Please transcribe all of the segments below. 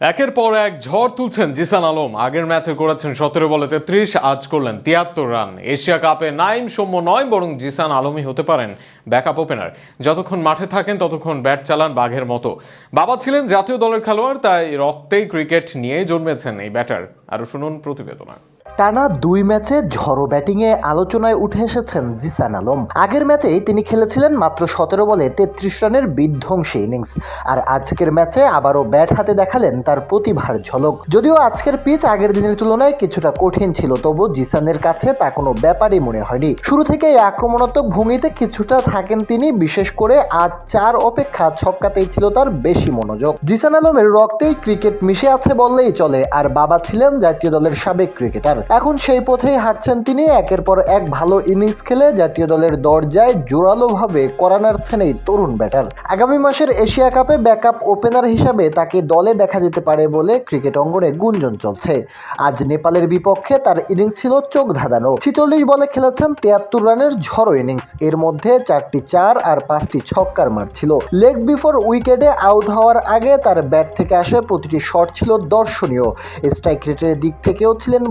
একের পর এক ঝড় তুলছেন জিসান আলম। আগের ম্যাচে করেছেন সতেরো বলে তেত্রিশ, আজ করলেন তিয়াত্তর রান। এশিয়া কাপে নাইম সৌম্য নয়, বরং জিসান আলমই হতে পারেন ব্যাকআপ ওপেনার। যতক্ষণ মাঠে থাকেন, ততক্ষণ ব্যাট চালান বাঘের মতো। বাবা ছিলেন জাতীয় দলের খেলোয়াড়, তাই রক্তেই ক্রিকেট নিয়ে জন্মেছেন এই ব্যাটার। আরও শুনুন প্রতিবেদনা। টানা দুই ম্যাচে ঝড়ো ব্যাটিংয়ে আলোচনায় উঠে এসেছেন জিসান আলম। আগের ম্যাচেই তিনি খেলেছিলেন মাত্র সতেরো বলে তেত্রিশ রানের বিধ্বংসী ইনিংস। আর আজকের ম্যাচে আবারও ব্যাট হাতে দেখালেন তার প্রতিভার ঝলক। যদিও আজকের পিচ আগের দিনের তুলনায় কিছুটা কঠিন ছিল, তবু জিসানের কাছে তা কোনো ব্যাপারই মনে হয়নি। শুরু থেকেই আক্রমণাত্মক ভূমিতে কিছুটা থাকেন তিনি, বিশেষ করে আট চার অপেক্ষা ছক্কাতেই ছিল তার বেশি মনোযোগ। জিসান আলমের রক্তেই ক্রিকেট মিশে আছে বললেই চলে, আর বাবা ছিলেন জাতীয় দলের সাবেক ক্রিকেটার। এখন সেই পথেই হাঁটছেন তিনি। একের পর এক ভালো ইনিংস খেলে জাতীয় দলের দরজায় জোরালোভাবে করা নাড়ছেন এই তরুণ ব্যাটার। আগামী মাসের এশিয়া কাপে ব্যাকআপ ওপেনার হিসাবে তাকে দলে দেখা যেতে পারে বলে ক্রিকেট অঙ্গনে গুঞ্জন চলছে। আজ নেপালের বিপক্ষে তার ইনিংস ছিল চোখ ধাঁধানো। ছিচল্লিশ বলে খেলেছেন তিয়াত্তর রানের ঝড়ো ইনিংস। এর মধ্যে চারটি চার আর পাঁচটি ছক্কার মার ছিল। লেগ বিফোর উইকেটে আউট হওয়ার আগে তার ব্যাট থেকে আসে প্রতিটি শট ছিল দর্শনীয়। স্ট্রাইক রেটের দিক থেকেও ছিলেন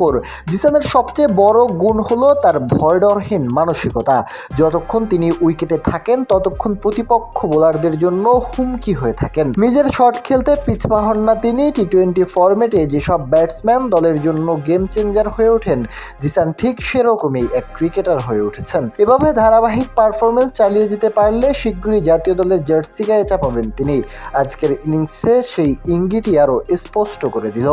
ভয়ঙ্কর জিসানের সবচেয়ে বড় গুণ হলো তার ভয়ডরহীন মানসিকতা। যতক্ষণ তিনি উইকেটে থাকেন, ততক্ষণ প্রতিপক্ষ বোলারদের জন্য হুমকি হয়ে থাকেন। নিজের শট খেলতে পিছপা হন না তিনি। টি টোয়েন্টি ফরম্যাটে যেসব ব্যাটসম্যান দলের জন্য গেম চেঞ্জার হয়ে ওঠেন, জিসান ঠিক সেরকমই এক ক্রিকেটার হয়ে উঠেছেন। এভাবে ধারাবাহিক পারফরমেন্স চালিয়ে যেতে পারলে শীঘ্রই জাতীয় দলের জার্সি গায়ে চাপাবেন তিনি। আজকের ইনিংসে সেই ইঙ্গিতই আরও স্পষ্ট করে দিল।